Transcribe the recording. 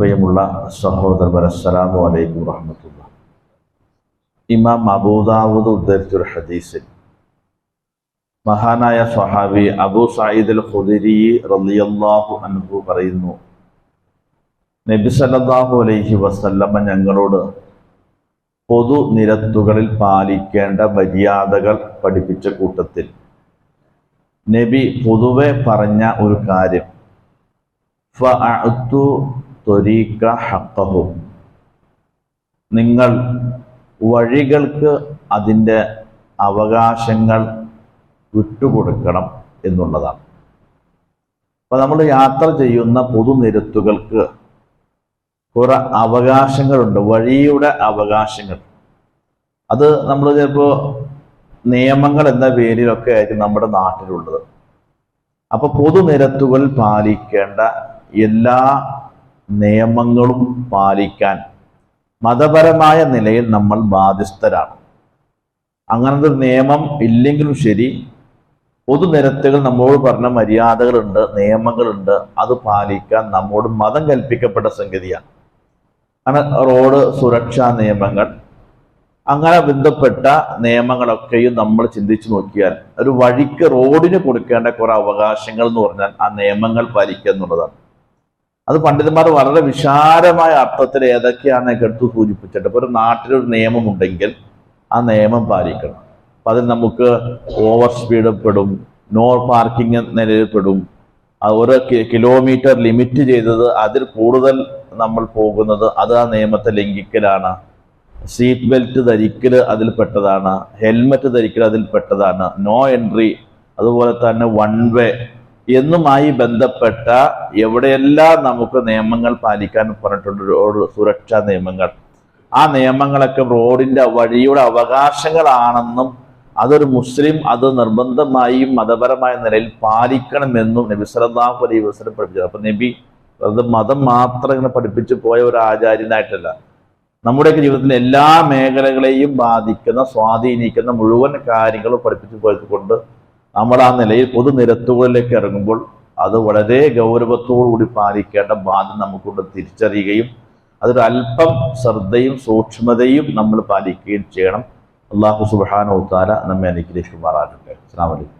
പ്രിയമുള്ള സഹോദരൻ അസ്സലാമു അലൈക്കും വറഹമത്തുള്ള ഇമാം അബൂദാവൂദ് ഉദ്ധരിച്ചൊരു ഹദീസിൽ മഹാനായ സ്വഹാബി അബൂ സായിദ് അൽ ഖുദരി റളിയല്ലാഹു അൻഹു പറയുന്നു നബി സല്ലല്ലാഹു അലൈഹി വസല്ലമ ഞങ്ങളോട് പൊതു നിരത്തുകളിൽ പാലിക്കേണ്ട മര്യാദകൾ പഠിപ്പിച്ച കൂട്ടത്തിൽ നബി പൊതുവെ പറഞ്ഞ ഒരു കാര്യം ഫഅഅ്തു ത്വരീക ഹക്കഹു. നിങ്ങൾ വഴികൾക്ക് അതിന്റെ അവകാശങ്ങൾ വിട്ടുകൊടുക്കണം എന്നുള്ളതാണ്. അപ്പൊ നമ്മൾ യാത്ര ചെയ്യുന്ന പൊതുനിരത്തുകൾക്ക് കുറെ അവകാശങ്ങളുണ്ട് വഴിയുടെ അവകാശങ്ങൾ. അത് നമ്മൾ ചിലപ്പോൾ നിയമങ്ങൾ എന്ന പേരിലൊക്കെ ആയിരിക്കും നമ്മുടെ നാട്ടിലുള്ളത്. അപ്പൊ പൊതുനിരത്തുകൾ പാലിക്കേണ്ട എല്ലാ നിയമങ്ങളും പാലിക്കാൻ മതപരമായ നിലയിൽ നമ്മൾ ബാധ്യസ്ഥരാണ്. അങ്ങനത്തെ നിയമം ഇല്ലെങ്കിലും ശരി പൊതുനിരത്തുകൾ നമ്മോട് പറഞ്ഞ മര്യാദകളുണ്ട് നിയമങ്ങളുണ്ട് അത് പാലിക്കാൻ നമ്മോട് മതം കൽപ്പിക്കപ്പെട്ട സംഗതിയാണ്. അങ്ങനെ റോഡ് സുരക്ഷാ നിയമങ്ങൾ അങ്ങനെ ബന്ധപ്പെട്ട നിയമങ്ങളൊക്കെയും നമ്മൾ ചിന്തിച്ചു നോക്കിയാൽ ഒരു വഴിക്ക് റോഡിന് കൊടുക്കേണ്ട കുറെ അവകാശങ്ങൾ എന്ന് പറഞ്ഞാൽ ആ നിയമങ്ങൾ പാലിക്കുക എന്നുള്ളതാണ്. അത് പണ്ഡിതന്മാർ വളരെ വിശാലമായ അർത്ഥത്തിൽ ഏതൊക്കെയാണ് എടുത്ത് സൂചിപ്പിച്ചിട്ട് ഇപ്പൊ ഒരു നാട്ടിലൊരു നിയമം ഉണ്ടെങ്കിൽ ആ നിയമം പാലിക്കണം. അപ്പൊ അതിൽ നമുക്ക് ഓവർ സ്പീഡ് പെടും നോ പാർക്കിംഗ് നിലയിൽ പെടും. ഒരു കിലോമീറ്റർ ലിമിറ്റ് ചെയ്തത് അതിൽ കൂടുതൽ നമ്മൾ പോകുന്നത് അത് ആ നിയമത്തെ ലംഘിക്കലാണ്. സീറ്റ് ബെൽറ്റ് ധരിക്കൽ അതിൽ പെട്ടതാണ്. ഹെൽമെറ്റ് ധരിക്കൽ അതിൽ പെട്ടതാണ്. നോ എൻട്രി അതുപോലെ തന്നെ വൺ വേ എന്നുമായി ബന്ധപ്പെട്ട എവിടെയെല്ലാം നമുക്ക് നിയമങ്ങൾ പാലിക്കാൻ പറഞ്ഞിട്ടുണ്ട് റോഡ് സുരക്ഷാ നിയമങ്ങൾ. ആ നിയമങ്ങളൊക്കെ റോഡിന്റെ വഴിയുടെ അവകാശങ്ങളാണെന്നും അതൊരു മുസ്ലിം അത് നിർബന്ധമായും മതപരമായ നിലയിൽ പാലിക്കണമെന്നും നബി സല്ലല്ലാഹു അലൈഹി വസ്ലം പഠിപ്പിച്ചത് അപ്പൊ നബി അത് മതം മാത്രം ഇങ്ങനെ പഠിപ്പിച്ചു പോയ ഒരു ആചാര്യനായിട്ടല്ല. നമ്മുടെയൊക്കെ ജീവിതത്തിലെ എല്ലാ മേഖലകളെയും ബാധിക്കുന്ന സ്വാധീനിക്കുന്ന മുഴുവൻ കാര്യങ്ങളും പഠിപ്പിച്ചു പോയത് കൊണ്ട് നമ്മൾ ആ നിലയിൽ പൊതുനിരത്തുകളിലേക്ക് ഇറങ്ങുമ്പോൾ അത് വളരെ ഗൗരവത്തോടുകൂടി പാലിക്കേണ്ട ബാധ്യത നമുക്കൊണ്ട് തിരിച്ചറിയുകയും അതൊരു അല്പം ശ്രദ്ധയും സൂക്ഷ്മതയും നമ്മൾ പാലിക്കുകയും ചെയ്യണം. അള്ളാഹു സുബാനോ താല നമ്മെ അനുഗ്രഹിക്കുമാറാകട്ടെ. അസ്സാം വലൈക്കും